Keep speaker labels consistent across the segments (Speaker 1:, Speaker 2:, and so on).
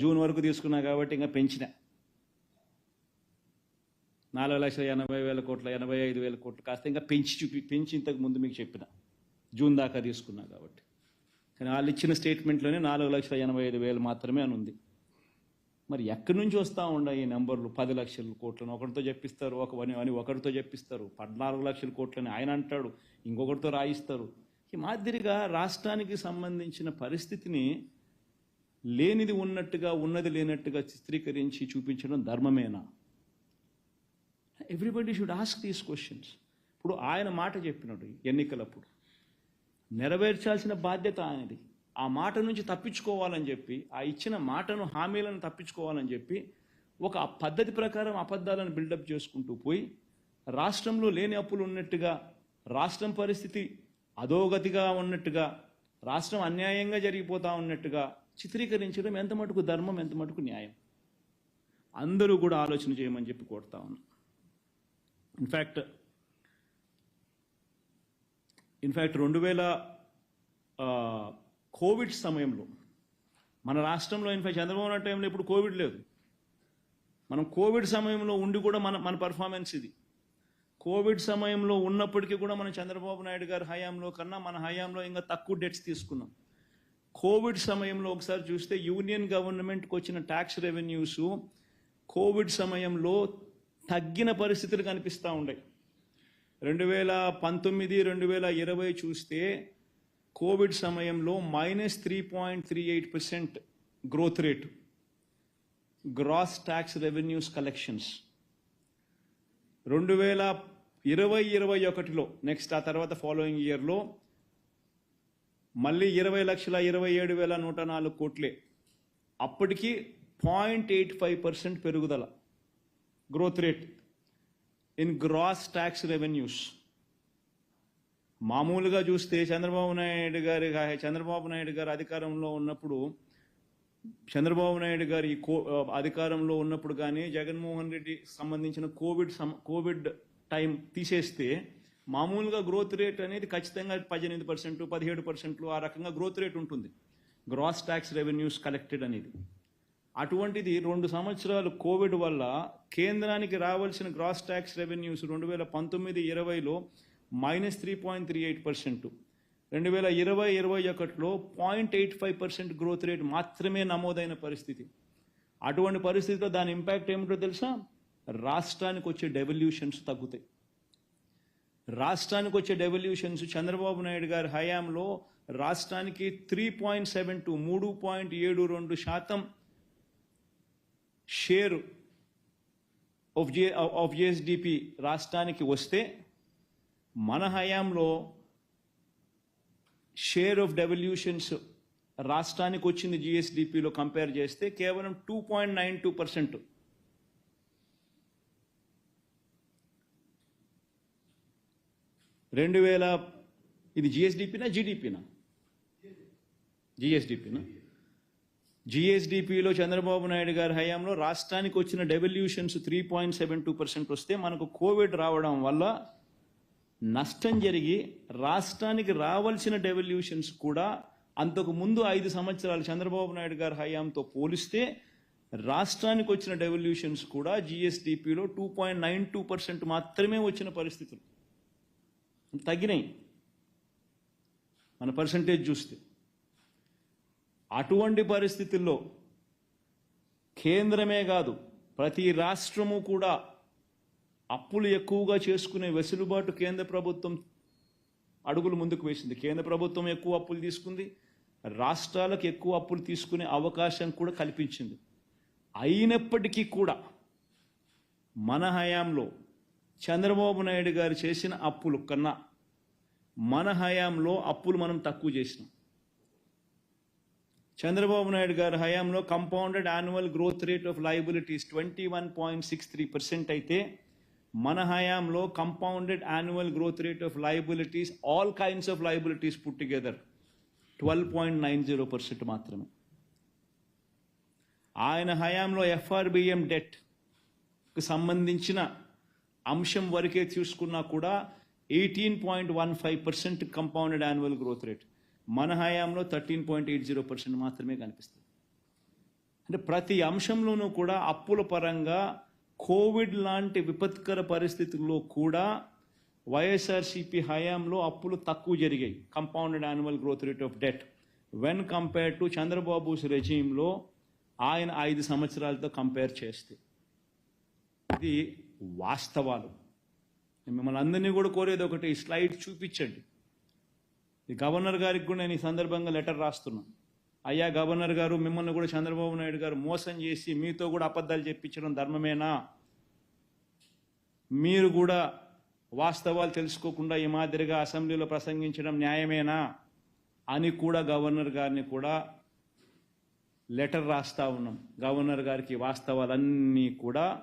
Speaker 1: June వరకు తీసుకున్నా కాబట్టి ఇంకా పెంచిన. నాలుగు లక్షల ఎనభై వేల కోట్ల ఎనభై ఐదు వేల కోట్లు కాస్త ఇంకా పెంచి చూపి పెంచి ఇంతకు ముందు మీకు చెప్పిన. జూన్ దాకా తీసుకున్నా కాబట్టి. కానీ వాళ్ళు ఇచ్చిన స్టేట్మెంట్లోనే నాలుగు లక్షల ఎనభై ఐదు వేలు మాత్రమే అని ఉంది. మరి ఎక్కడి నుంచి వస్తూ ఉన్నాయి ఈ నెంబర్లు? పది లక్షల కోట్లను ఒకరితో చెప్పిస్తారు ఒక అని అని ఒకరితో చెప్పిస్తారు. పద్నాలుగు లక్షల కోట్లని ఆయన అంటాడు ఇంకొకరితో రాయిస్తారు. ఈ మాదిరిగా రాష్ట్రానికి సంబంధించిన పరిస్థితిని లేనిది ఉన్నట్టుగా ఉన్నది లేనట్టుగా చిత్రీకరించి చూపించడం ధర్మమేనా? Everybody should ask these questions ఇప్పుడు ఆయన మాట చెప్పినాడు ఎన్నికలప్పుడు. నెరవేర్చాల్సిన బాధ్యత ఆయనది. ఆ మాట నుంచి తప్పించుకోవాలని చెప్పి ఆ ఇచ్చిన మాటను హామీలను తప్పించుకోవాలని చెప్పి ఒక పద్ధతి ప్రకారం అబద్ధాలను బిల్డప్ చేసుకుంటూ పోయి రాష్ట్రంలో లేని అప్పులు ఉన్నట్టుగా రాష్ట్రం పరిస్థితి అధోగతిగా ఉన్నట్టుగా రాష్ట్రం అన్యాయంగా జరిగిపోతా ఉన్నట్టుగా చిత్రీకరించడం ఎంత మటుకు ధర్మం ఎంత మటుకు న్యాయం? అందరూ కూడా ఆలోచన చేయమని చెప్పి కోరుతా ఉన్నా. ఇన్ఫ్యాక్ట్ ఇన్ఫ్యాక్ట్ రెండు వేల కోవిడ్ సమయంలో మన రాష్ట్రంలో ఇన్ఫాక్ట్ చంద్రబాబు నాయుడు టైంలో ఇప్పుడు కోవిడ్ లేదు. మనం కోవిడ్ సమయంలో ఉండి కూడా మన మన పర్ఫార్మెన్స్ ఇది. కోవిడ్ సమయంలో ఉన్నప్పటికీ కూడా మనం చంద్రబాబు నాయుడు గారి హయాంలో కన్నా మన హయాంలో ఇంకా తక్కువ డెట్స్ తీసుకున్నాం. కోవిడ్ సమయంలో ఒకసారి చూస్తే యూనియన్ గవర్నమెంట్కి వచ్చిన ట్యాక్స్ రెవెన్యూస్ కోవిడ్ సమయంలో తగ్గిన పరిస్థితులు కనిపిస్తూ ఉన్నాయి. రెండు వేల పంతొమ్మిది రెండు వేల ఇరవై చూస్తే కోవిడ్ సమయంలో minus three point three eight percent growth rate. Gross tax revenues collections. రెండు వేల ఇరవై ఇరవై ఒకటిలో నెక్స్ట్ ఆ తర్వాత ఫాలోయింగ్ ఇయర్లో మళ్ళీ ఇరవై లక్షల ఇరవై ఏడు వేల నూట నాలుగు కోట్లే. అప్పటికి పాయింట్ ఎయిట్ ఫైవ్ పర్సెంట్ పెరుగుదల. Growth rate in gross tax revenues మామూలుగా చూస్తే చంద్రబాబు నాయుడు గారి చంద్రబాబు నాయుడు గారు అధికారంలో ఉన్నప్పుడు చంద్రబాబు నాయుడు గారి ఈ కో అధికారంలో ఉన్నప్పుడు కానీ జగన్మోహన్ రెడ్డి సంబంధించిన కోవిడ్ సమ- కోవిడ్ టైం తీసేస్తే మామూలుగా గ్రోత్ రేట్ అనేది ఖచ్చితంగా పద్దెనిమిది పర్సెంట్ పదిహేడు పర్సెంట్లు ఆ రకంగా గ్రోత్ రేట్ ఉంటుంది. గ్రాస్ ట్యాక్స్ రెవెన్యూస్ కలెక్టెడ్ అనేది. అటువంటిది రెండు సంవత్సరాలు కోవిడ్ వల్ల కేంద్రానికి రావాల్సిన గ్రాస్ ట్యాక్స్ రెవెన్యూస్ రెండు వేల పంతొమ్మిది ఇరవైలో minus three point three eight percent రెండు వేల ఇరవై ఇరవై ఒకటిలో point eight five percent growth rate మాత్రమే నమోదైన పరిస్థితి. అటువంటి పరిస్థితిలో దాని ఇంపాక్ట్ ఏమిటో తెలుసా? రాష్ట్రానికి వచ్చే డెవల్యూషన్స్ తగ్గుతాయి. రాష్ట్రానికి వచ్చే డెవల్యూషన్స్ చంద్రబాబు నాయుడు గారి హయాంలో రాష్ట్రానికి త్రీ పాయింట్ సెవెన్ టూ మూడు పాయింట్ ఏడు రెండు శాతం share of J of GSDP రాష్ట్రానికి వస్తే మన హయాంలో షేర్ ఆఫ్ డెవల్యూషన్స్ రాష్ట్రానికి వచ్చింది జిఎస్డిపిలో కంపేర్ చేస్తే కేవలం two point nine two percent రెండు వేల ఇది జిఎస్డిపినా జీడిపినా జిఎస్డిపినా జిఎస్డిపిలో చంద్రబాబు నాయుడు గారి హయాంలో రాష్ట్రానికి వచ్చిన devolutions three point seven two percent వస్తే మనకు కోవిడ్ రావడం వల్ల నష్టం జరిగి రాష్ట్రానికి రావాల్సిన డెవల్యూషన్స్ కూడా అంతకు ముందు ఐదు సంవత్సరాలు చంద్రబాబు నాయుడు గారి హయాంతో పోలిస్తే రాష్ట్రానికి వచ్చిన డెవల్యూషన్స్ కూడా జిఎస్డిపిలో two point nine two percent మాత్రమే వచ్చిన పరిస్థితులు. తగ్గినాయి. మన పర్సంటేజ్ చూస్తే. అటువంటి పరిస్థితుల్లో కేంద్రమే కాదు ప్రతి రాష్ట్రము కూడా అప్పులు ఎక్కువగా చేసుకునే వెసులుబాటు కేంద్ర ప్రభుత్వం అడుగులు ముందుకు వేసింది. కేంద్ర ప్రభుత్వం ఎక్కువ అప్పులు తీసుకుంది రాష్ట్రాలకు ఎక్కువ అప్పులు తీసుకునే అవకాశం కూడా కల్పించింది. అయినప్పటికీ కూడా మన హయాంలో చంద్రబాబు నాయుడు గారు చేసిన అప్పులు కన్నా మన హయాంలో అప్పులు మనం తక్కువ చేసినాం. చంద్రబాబు నాయుడు గారి హయాంలో compounded annual growth rate of liabilities twenty one point six three percent అయితే మన హయాంలో compounded annual growth rate of liabilities all kinds of liabilities put together twelve point nine zero percent మాత్రమే. ఆయన హయాంలో ఎఫ్ఆర్బిఎం డెట్కి సంబంధించిన అంశం వరకే చూసుకున్నా కూడా eighteen point one five percent compounded annual growth rate మన హయాంలో thirteen point eight zero percent మాత్రమే కనిపిస్తుంది. అంటే ప్రతి అంశంలోనూ కూడా అప్పుల పరంగా కోవిడ్ లాంటి విపత్కర పరిస్థితుల్లో కూడా వైఎస్ఆర్సీపీ హయాంలో అప్పులు తక్కువ జరిగాయి compounded annual growth rate of debt when compare to Chandrababu's రెజీంలో ఆయన ఐదు సంవత్సరాలతో కంపేర్ చేస్తే ఇది వాస్తవాలు. మిమ్మల్ని అందరినీ కూడా కోరేది ఒకటి స్లైడ్ చూపించండి. ఈ గవర్నర్ గారికి కూడా నేను ఈ సందర్భంగా లెటర్ రాస్తున్నాను అయ్యా గవర్నర్ గారు మిమ్మల్ని కూడా చంద్రబాబు నాయుడు గారు మోసం చేసి మీతో కూడా అబద్ధాలు చెప్పించడం ధర్మమేనా? మీరు కూడా వాస్తవాలు తెలుసుకోకుండా ఈ మాదిరిగా అసెంబ్లీలో ప్రసంగించడం న్యాయమేనా? అని కూడా గవర్నర్ గారిని కూడా లెటర్ రాస్తా ఉన్నాం. గవర్నర్ గారికి వాస్తవాలన్నీ కూడా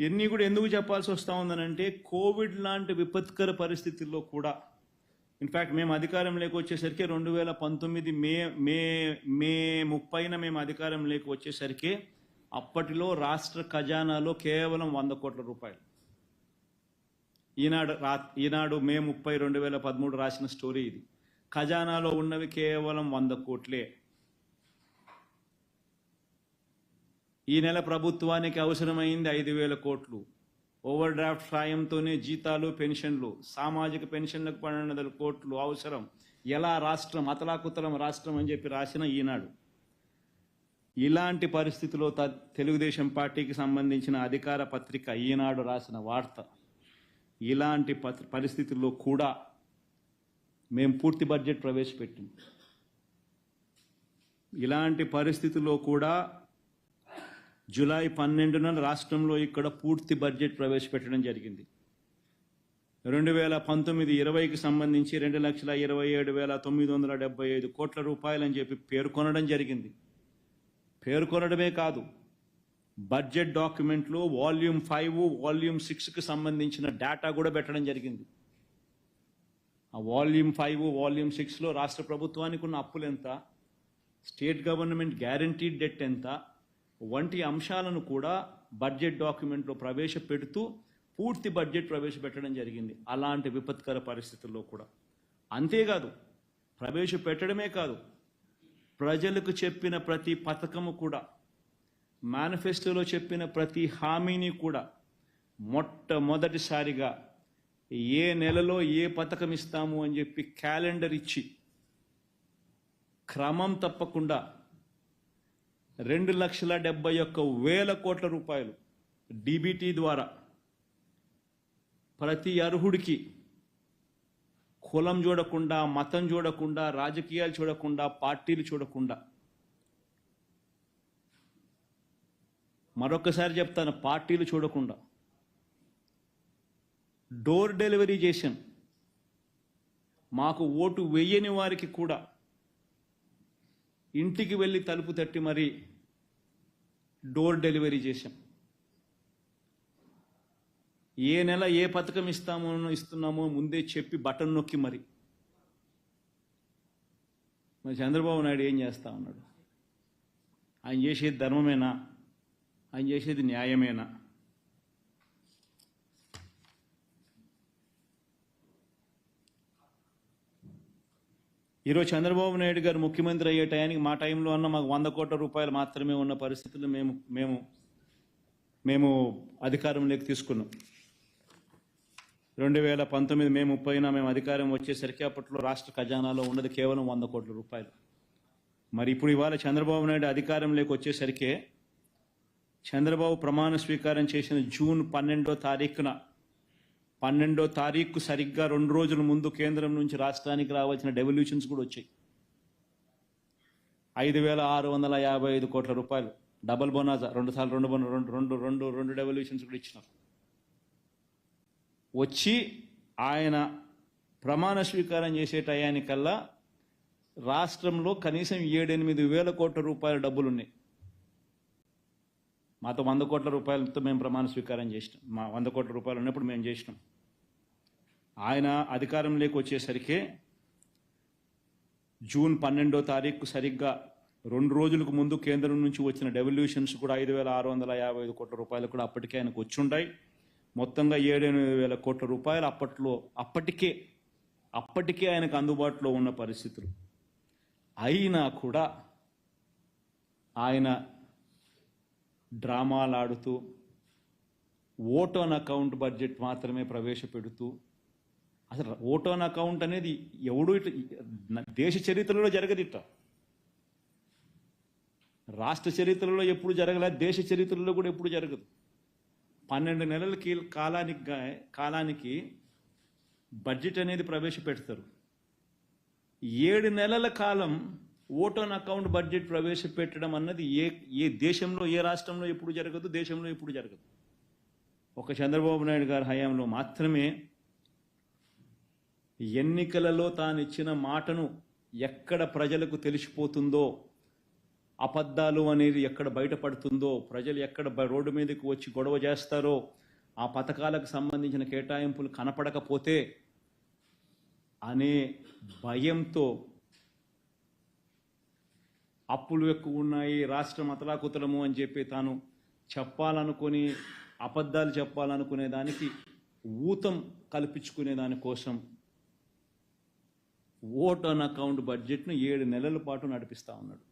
Speaker 1: ఇవన్నీ కూడా ఎందుకు చెప్పాల్సి వస్తూ ఉందనంటే కోవిడ్ లాంటి విపత్కర పరిస్థితుల్లో కూడా. ఇన్ఫ్యాక్ట్ మేము అధికారంలోకి వచ్చేసరికి రెండు వేల పంతొమ్మిది మే మే మే ముప్పైన మేము అధికారంలోకి వచ్చేసరికి అప్పటిలో రాష్ట్ర ఖజానాలో కేవలం వంద కోట్ల రూపాయలు. ఈనాడు రా ఈనాడు మే ముప్పై రెండు వేల పదమూడు రాసిన స్టోరీ ఇది. ఖజానాలో ఉన్నవి కేవలం వంద కోట్లే. ఈ నెల ప్రభుత్వానికి అవసరమైంది ఐదు వేల కోట్లు. ఓవర్ డ్రాఫ్ట్ సాయంతోనే జీతాలు పెన్షన్లు సామాజిక పెన్షన్లకు పన్నెండు వందల కోట్లు అవసరం. ఎలా రాష్ట్రం అతలాకుతలం రాష్ట్రం అని చెప్పి రాసిన ఈనాడు. ఇలాంటి పరిస్థితిలో త- తెలుగుదేశం పార్టీకి సంబంధించిన అధికార పత్రిక ఈనాడు రాసిన వార్త. ఇలాంటి పరిస్థితుల్లో కూడా మేము పూర్తి బడ్జెట్ ప్రవేశపెట్టాం. ఇలాంటి పరిస్థితుల్లో కూడా జూలై పన్నెండున రాష్ట్రంలో ఇక్కడ పూర్తి బడ్జెట్ ప్రవేశపెట్టడం జరిగింది. రెండు వేల పంతొమ్మిది ఇరవైకి సంబంధించి రెండు లక్షల ఇరవై ఏడు వేల తొమ్మిది వందల డెబ్బై ఐదు కోట్ల రూపాయలని చెప్పి పేర్కొనడం జరిగింది. పేర్కొనడమే కాదు బడ్జెట్ డాక్యుమెంట్లో వాల్యూమ్ ఫైవ్ వాల్యూమ్ సిక్స్కి సంబంధించిన డేటా కూడా పెట్టడం జరిగింది. ఆ వాల్యూమ్ ఫైవ్ వాల్యూమ్ సిక్స్లో రాష్ట్ర ప్రభుత్వానికి ఉన్న అప్పులు ఎంత? స్టేట్ గవర్నమెంట్ గ్యారంటీడ్ డెట్ ఎంత? వంటి అంశాలను కూడా బడ్జెట్ డాక్యుమెంట్లో ప్రవేశపెడుతూ పూర్తి బడ్జెట్ ప్రవేశపెట్టడం జరిగింది. అలాంటి విపత్కర పరిస్థితుల్లో కూడా. అంతేకాదు ప్రవేశపెట్టడమే కాదు ప్రజలకు చెప్పిన ప్రతి పథకము కూడా మేనిఫెస్టోలో చెప్పిన ప్రతి హామీని కూడా మొట్టమొదటిసారిగా ఏ నెలలో ఏ పథకం ఇస్తాము అని చెప్పి క్యాలెండర్ ఇచ్చి క్రమం తప్పకుండా రెండు లక్షల డెబ్బై ఒక్క వేల కోట్ల రూపాయలు డిబిటీ ద్వారా ప్రతి అర్హుడికి కులం చూడకుండా మతం చూడకుండా రాజకీయాలు చూడకుండా పార్టీలు చూడకుండా. మరొకసారి చెప్తాను పార్టీలు చూడకుండా. డోర్ డెలివరీ చేశాం మాకు ఓటు వేయని వారికి కూడా ఇంటికి వెళ్ళి తలుపు తట్టి మరి డోర్ డెలివరీ చేశాం. ఏ నెల ఏ పథకం ఇస్తామో ఇస్తున్నామో ముందే చెప్పి బటన్ నొక్కి మరి. మరి చంద్రబాబు నాయుడు ఏం చేస్తా ఉన్నాడు? ఆయన చేసేది ధర్మమేనా? ఆయన చేసేది న్యాయమేనా? ఈరోజు చంద్రబాబు నాయుడు గారు ముఖ్యమంత్రి అయ్యే టయానికి మా టైంలో అన్న మాకు వంద కోట్ల రూపాయలు మాత్రమే ఉన్న పరిస్థితులు మేము మేము మేము అధికారంలోకి తీసుకున్నాం. రెండు వేల పంతొమ్మిది మే ముప్పైన మేము అధికారం వచ్చేసరికి అప్పట్లో రాష్ట్ర ఖజానాలో ఉన్నది కేవలం వంద కోట్ల రూపాయలు. మరి ఇప్పుడు ఇవాళ చంద్రబాబు నాయుడు అధికారంలోకి వచ్చేసరికి చంద్రబాబు ప్రమాణ స్వీకారం చేసిన జూన్ పన్నెండో తారీఖున పన్నెండో తారీఖు సరిగ్గా రెండు రోజుల ముందు కేంద్రం నుంచి రాష్ట్రానికి రావాల్సిన డెవల్యూషన్స్ కూడా వచ్చాయి. ఐదు వేల ఆరు వందల యాభై ఐదు కోట్ల రూపాయలు. డబల్ బోనాజా రెండు సార్లు రెండు రెండు రెండు రెండు రెండు డెవల్యూషన్స్ కూడా ఇచ్చినారు వచ్చి ఆయన ప్రమాణ స్వీకారం చేసే టయానికల్లా రాష్ట్రంలో కనీసం ఏడెనిమిది వేల కోట్ల రూపాయల డబ్బులు ఉన్నాయి మాతో వంద కోట్ల రూపాయలతో మేము ప్రమాణ స్వీకారం చేసినాం. మా వంద కోట్ల రూపాయలు ఉన్నప్పుడు మేము చేసినాం. ఆయన అధికారంలోకి వచ్చేసరికి జూన్ పన్నెండో తారీఖు సరిగ్గా రెండు రోజులకు ముందు కేంద్రం నుంచి వచ్చిన డెవల్యూషన్స్ కూడా ఐదు వేల ఆరు వందల యాభై ఐదు కోట్ల రూపాయలు కూడా అప్పటికే ఆయనకు వచ్చుంటాయి మొత్తంగా ఏడెనిమిది వేల కోట్ల రూపాయలు అప్పట్లో అప్పటికే అప్పటికే ఆయనకు అందుబాటులో ఉన్న పరిస్థితులు. అయినా కూడా ఆయన డ్రామాలాడుతూ ఓట్ ఆన్ అకౌంట్ బడ్జెట్ మాత్రమే ప్రవేశపెడుతూ అసలు ఓట్ ఆన్ అకౌంట్ అనేది ఎవడు ఇట్లా దేశ చరిత్రలో జరగదు ఇట్లా. రాష్ట్ర చరిత్రలో ఎప్పుడు జరగలేదు దేశ చరిత్రలో కూడా ఎప్పుడు జరగదు. పన్నెండు నెలల కాలానికి కాలానికి బడ్జెట్ అనేది ప్రవేశపెడతారు. ఏడు నెలల కాలం ఓటోన్ అకౌంట్ బడ్జెట్ ప్రవేశపెట్టడం అన్నది ఏ ఏ దేశంలో ఏ రాష్ట్రంలో ఎప్పుడు జరగదు దేశంలో ఎప్పుడు జరగదు. ఒక చంద్రబాబు నాయుడు గారి హయాంలో మాత్రమే ఎన్నికలలో తాను ఇచ్చిన మాటను ఎక్కడ ప్రజలకు తెలిసిపోతుందో అబద్ధాలు అనేది ఎక్కడ బయటపడుతుందో ప్రజలు ఎక్కడ రోడ్డు మీదకి వచ్చి గొడవ చేస్తారో ఆ పథకాలకు సంబంధించిన కేటాయింపులు కనపడకపోతే అనే భయంతో అప్పులు ఎక్కువ ఉన్నాయి రాష్ట్రం అతలాకుతలము అని చెప్పి తాను చెప్పాలనుకొని అబద్ధాలు చెప్పాలనుకునే దానికి ఊతం కల్పించుకునే దానికోసం ఓట్ ఆన్ అకౌంట్ బడ్జెట్ను ఏడు నెలల పాటు నడిపిస్తా ఉన్నాడు.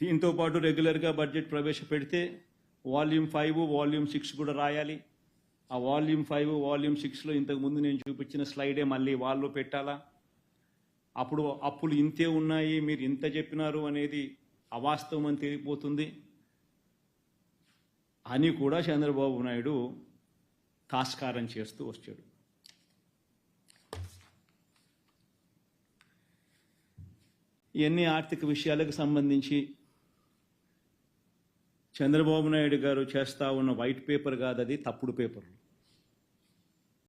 Speaker 1: దీంతో పాటు రెగ్యులర్గా బడ్జెట్ ప్రవేశపెడితే వాల్యూమ్ ఫైవ్ వాల్యూమ్ సిక్స్ కూడా రాయాలి. ఆ వాల్యూమ్ ఫైవ్ వాల్యూమ్ సిక్స్లో ఇంతకుముందు నేను చూపించిన స్లైడే మళ్ళీ వాళ్ళు పెట్టాలా? అప్పుడు అప్పులు ఇంతే ఉన్నాయి మీరు ఇంత చెప్పినారు అనేది అవాస్తవం అని తెలిసిపోతుంది అని కూడా చంద్రబాబు నాయుడు తాస్కారం చేస్తూ వచ్చాడు. ఇవన్నీ ఆర్థిక విషయాలకు సంబంధించి చంద్రబాబు నాయుడు గారు చేస్తా ఉన్న వైట్ పేపర్ కాదు అది తప్పుడు పేపర్లు